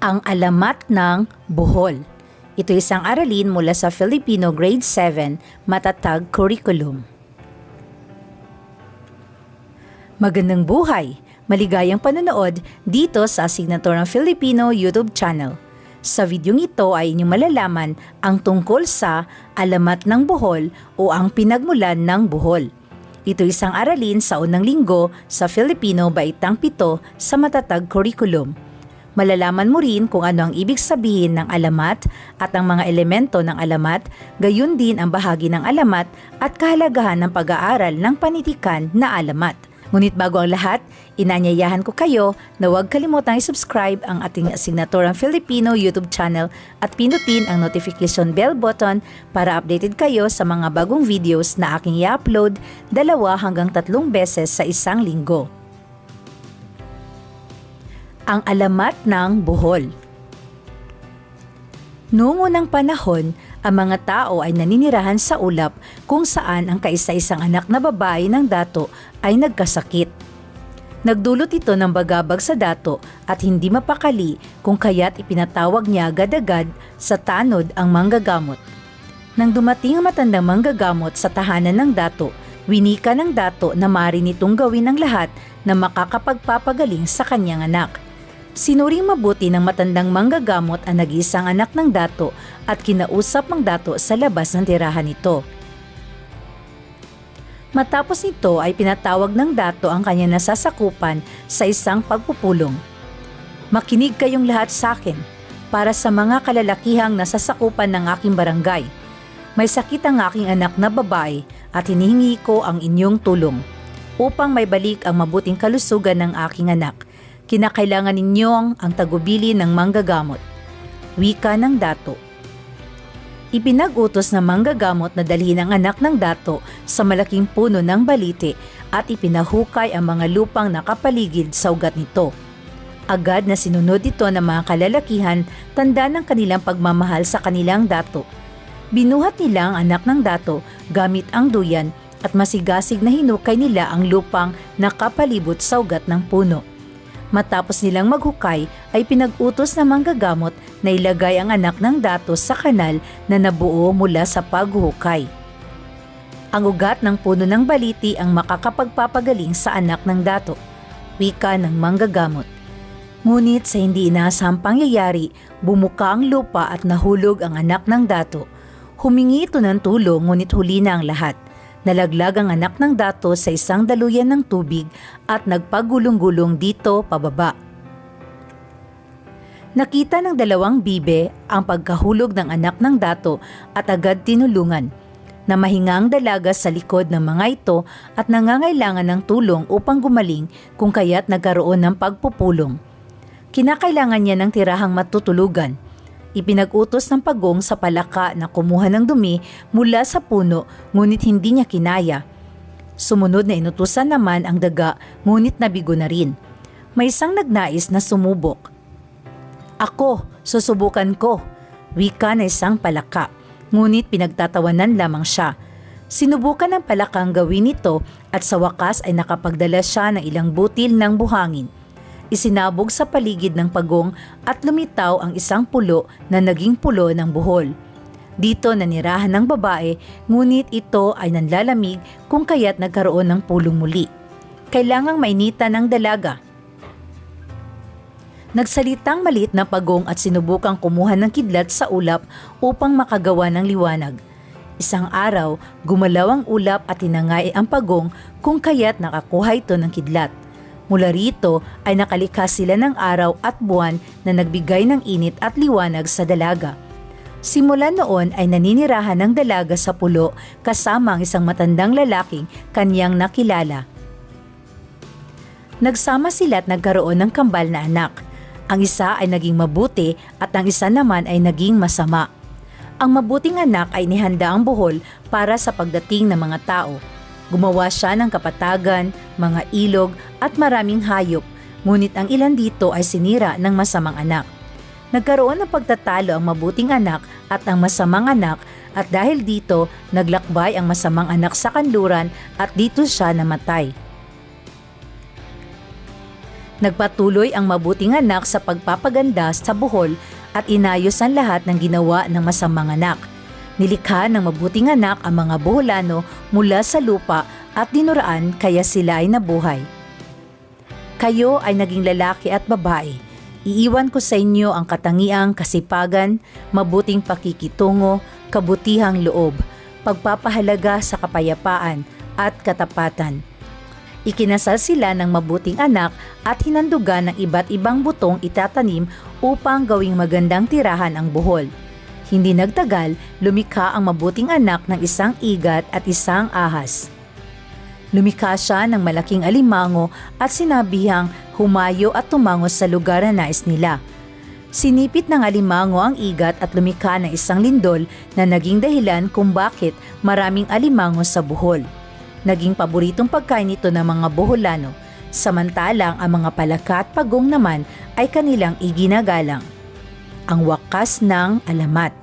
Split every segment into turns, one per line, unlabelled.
Ang alamat ng buhol. Ito isang aralin mula sa Filipino Grade 7 Matatag Curriculum. Magandang buhay! Maligayang panonood dito sa Signature ng Filipino YouTube channel. Sa videong ito ay inyong malalaman ang tungkol sa alamat ng buhol o ang pinagmulan ng buhol. Ito isang aralin sa unang linggo sa Filipino Baitang Pito sa Matatag Curriculum. Malalaman mo rin kung ano ang ibig sabihin ng alamat at ang mga elemento ng alamat, gayon din ang bahagi ng alamat at kahalagahan ng pag-aaral ng panitikan na alamat. Ngunit bago ang lahat, inanyayahan ko kayo na huwag kalimutang i-subscribe ang ating Asignaturang Filipino YouTube channel at pinutin ang notification bell button para updated kayo sa mga bagong videos na aking i-upload dalawa hanggang tatlong beses sa isang linggo ang alamat ng buhol. Noong unang panahon, ang mga tao ay naninirahan sa ulap kung saan ang kaisa-isang anak na babae ng dato ay nagkasakit. Nagdulot ito ng bagabag sa dato at hindi mapakali kung kaya't ipinatawag niya agad-agad sa tanod ang manggagamot. Nang dumating ang matandang manggagamot sa tahanan ng dato, winika ng dato na maaari nitong gawin ang lahat na makakapagpapagaling sa kanyang anak. Sinuring mabuti ng matandang manggagamot ang nag-iisang anak ng dato at kinausap ang dato sa labas ng tirahan nito. Matapos nito ay pinatawag ng dato ang kanyang nasasakupan sa isang pagpupulong. Makinig kayong lahat sa akin para sa mga kalalakihang nasasakupan ng aking barangay. May sakit ang aking anak na babae at hinihingi ko ang inyong tulong upang may balik ang mabuting kalusugan ng aking anak kinakailangan ninyong ang tagubili ng manggagamot. Wika ng dato. Ipinag-utos ng manggagamot na dalhin ang anak ng dato sa malaking puno ng balite at ipinahukay ang mga lupang nakapaligid sa ugat nito. Agad na sinunod ito ng mga kalalakihan tanda ng kanilang pagmamahal sa kanilang dato. Binuhat nila ang anak ng dato gamit ang duyan at masigasig na hinukay nila ang lupang nakapalibot sa ugat ng puno. Matapos nilang maghukay ay pinag-utos na manggagamot na ilagay ang anak ng datos sa kanal na nabuo mula sa paghuhukay. Ang ugat ng puno ng baliti ang makakapagpapagaling sa anak ng dato, wika ng manggagamot. Ngunit sa hindi inaasahang pangyayari, bumuka ang lupa at nahulog ang anak ng dato. Humingi ito ng tulong ngunit huli na ang lahat – Nalaglag ang anak ng dato sa isang daluyan ng tubig at nagpagulong-gulong dito pababa. Nakita ng dalawang bibe ang pagkahulog ng anak ng dato at agad tinulungan na mahingang dalaga sa likod ng mga ito at nangangailangan ng tulong upang gumaling kung kaya't nagkaroon ng pagpupulong. Kinakailangan niya ng tirahang matutulugan – Ipinag-utos ng pagong sa palaka na kumuha ng dumi mula sa puno ngunit hindi niya kinaya. Sumunod na inutusan naman ang daga ngunit nabigo na rin. May isang nagnais na sumubok. Ako, susubukan ko. Wika na isang palaka. Ngunit pinagtatawanan lamang siya. Sinubukan ng palakang gawin ito at sa wakas ay nakapagdala siya ng ilang butil ng buhangin isinabog sa paligid ng pagong at lumitaw ang isang pulo na naging pulo ng buhol. Dito nanirahan ng babae, ngunit ito ay nanlalamig kung kaya't nagkaroon ng pulong muli. Kailangang mainita ng dalaga. Nagsalitang malit na pagong at sinubukang kumuha ng kidlat sa ulap upang makagawa ng liwanag. Isang araw, gumalaw ang ulap at tinangay ang pagong kung kaya't nakakuha ito ng kidlat. Mula rito ay nakalikas sila ng araw at buwan na nagbigay ng init at liwanag sa dalaga. Simula noon ay naninirahan ng dalaga sa pulo kasama ang isang matandang lalaking kanyang nakilala. Nagsama sila at nagkaroon ng kambal na anak. Ang isa ay naging mabuti at ang isa naman ay naging masama. Ang mabuting anak ay nihanda ang buhol para sa pagdating ng mga tao Gumawa siya ng kapatagan, mga ilog at maraming hayop, ngunit ang ilan dito ay sinira ng masamang anak. Nagkaroon ng pagtatalo ang mabuting anak at ang masamang anak at dahil dito naglakbay ang masamang anak sa kanluran at dito siya namatay. Nagpatuloy ang mabuting anak sa pagpapaganda sa buhol at inayos ang lahat ng ginawa ng masamang anak. Nilikha ng mabuting anak ang mga buholano mula sa lupa at dinuraan kaya sila ay nabuhay. Kayo ay naging lalaki at babae. Iiwan ko sa inyo ang katangiang kasipagan, mabuting pakikitungo, kabutihang loob, pagpapahalaga sa kapayapaan at katapatan. Ikinasal sila ng mabuting anak at hinandugan ng iba't ibang butong itatanim upang gawing magandang tirahan ang buhol. Hindi nagtagal, lumikha ang mabuting anak ng isang igat at isang ahas. Lumikha siya ng malaking alimango at sinabihang humayo at tumango sa lugar na nais nila. Sinipit ng alimango ang igat at lumikha ng isang lindol na naging dahilan kung bakit maraming alimango sa buhol. Naging paboritong pagkain ito ng mga buholano, samantalang ang mga palaka at pagong naman ay kanilang iginagalang. Ang wakas ng alamat.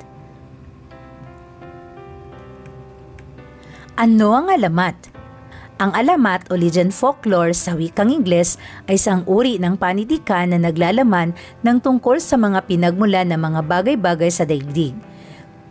Ano ang alamat? Ang alamat o legend folklore sa wikang Ingles ay isang uri ng panitikan na naglalaman ng tungkol sa mga pinagmula ng mga bagay-bagay sa daigdig.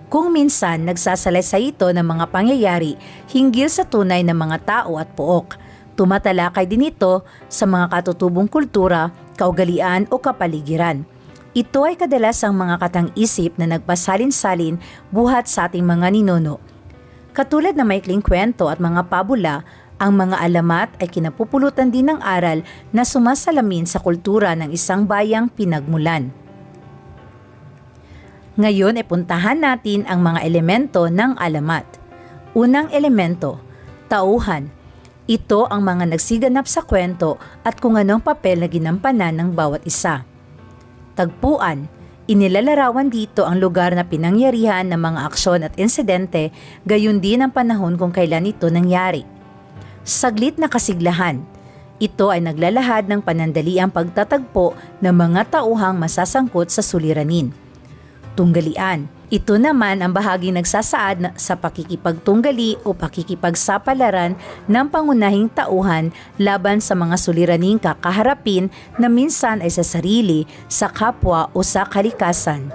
Kung minsan nagsasalaysay ito ng mga pangyayari hinggil sa tunay ng mga tao at pook, tumatalakay din ito sa mga katutubong kultura, kaugalian o kapaligiran. Ito ay kadalasang mga katang-isip na nagpasalin-salin buhat sa ating mga ninuno. Katulad ng maikling kwento at mga pabula, ang mga alamat ay kinapupulutan din ng aral na sumasalamin sa kultura ng isang bayang pinagmulan. Ngayon ay puntahan natin ang mga elemento ng alamat. Unang elemento, tauhan. Ito ang mga nagsiganap sa kwento at kung anong papel na ginampanan ng bawat isa. Tagpuan, inilalarawan dito ang lugar na pinangyarihan ng mga aksyon at insidente, gayon din ang panahon kung kailan ito nangyari. Saglit na kasiglahan, ito ay naglalahad ng panandaliang pagtatagpo ng mga tauhang masasangkot sa suliranin tunggalian. Ito naman ang bahagi nagsasaad na sa pakikipagtunggali o pakikipagsapalaran ng pangunahing tauhan laban sa mga suliraning kakaharapin na minsan ay sa sarili, sa kapwa o sa kalikasan.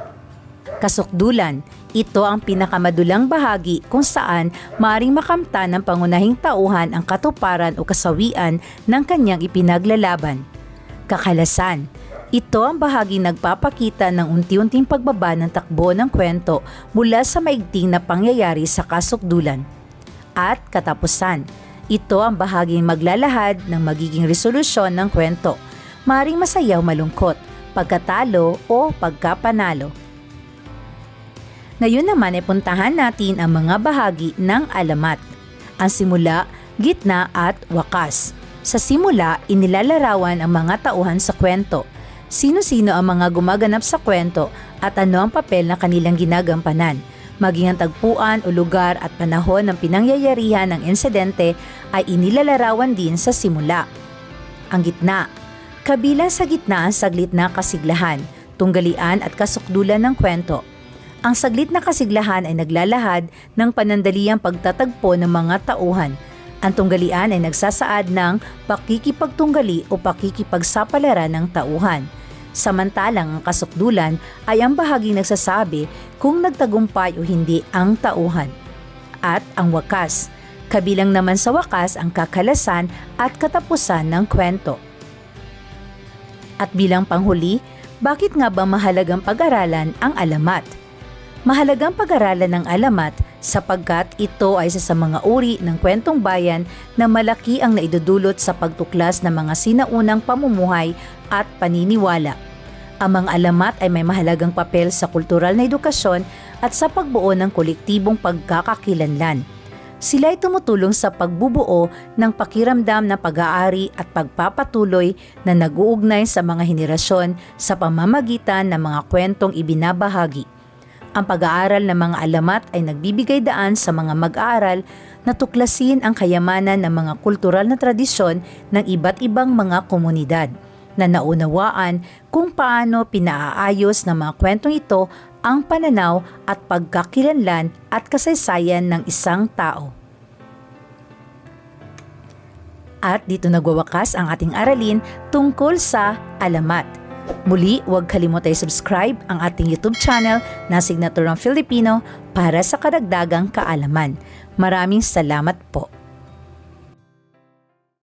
Kasukdulan, ito ang pinakamadulang bahagi kung saan maaring makamta ng pangunahing tauhan ang katuparan o kasawian ng kanyang ipinaglalaban. Kakalasan, ito ang bahagi nagpapakita ng unti-unting pagbaba ng takbo ng kwento mula sa maigting na pangyayari sa kasukdulan. At katapusan, ito ang bahaging maglalahad ng magiging resolusyon ng kwento, maring masayaw malungkot, pagkatalo o pagkapanalo. Ngayon naman ay puntahan natin ang mga bahagi ng alamat. Ang simula, gitna at wakas. Sa simula, inilalarawan ang mga tauhan sa kwento – sino-sino ang mga gumaganap sa kwento at ano ang papel na kanilang ginagampanan. Maging ang tagpuan o lugar at panahon ng pinangyayarihan ng insidente ay inilalarawan din sa simula. Ang gitna. Kabilang sa gitna ang saglit na kasiglahan, tunggalian at kasukdulan ng kwento. Ang saglit na kasiglahan ay naglalahad ng panandaliang pagtatagpo ng mga tauhan ang tunggalian ay nagsasaad ng pakikipagtunggali o pakikipagsapalaran ng tauhan. Samantalang ang kasukdulan ay ang bahaging nagsasabi kung nagtagumpay o hindi ang tauhan. At ang wakas, kabilang naman sa wakas ang kakalasan at katapusan ng kwento. At bilang panghuli, bakit nga ba mahalagang pag-aralan ang alamat? Mahalagang pag-aralan ng alamat sapagkat ito ay isa sa mga uri ng kwentong bayan na malaki ang naidudulot sa pagtuklas ng mga sinaunang pamumuhay at paniniwala. Ang mga alamat ay may mahalagang papel sa kultural na edukasyon at sa pagbuo ng kolektibong pagkakakilanlan. Sila ay tumutulong sa pagbubuo ng pakiramdam ng pag-aari at pagpapatuloy na nag-uugnay sa mga henerasyon sa pamamagitan ng mga kwentong ibinabahagi. Ang pag-aaral ng mga alamat ay nagbibigay daan sa mga mag-aaral na tuklasin ang kayamanan ng mga kultural na tradisyon ng iba't ibang mga komunidad na naunawaan kung paano pinaaayos ng mga kwentong ito ang pananaw at pagkakilanlan at kasaysayan ng isang tao. At dito nagwawakas ang ating aralin tungkol sa alamat. Muli, huwag kalimutay subscribe ang ating YouTube channel na Signaturang Filipino para sa karagdagang kaalaman. Maraming salamat po.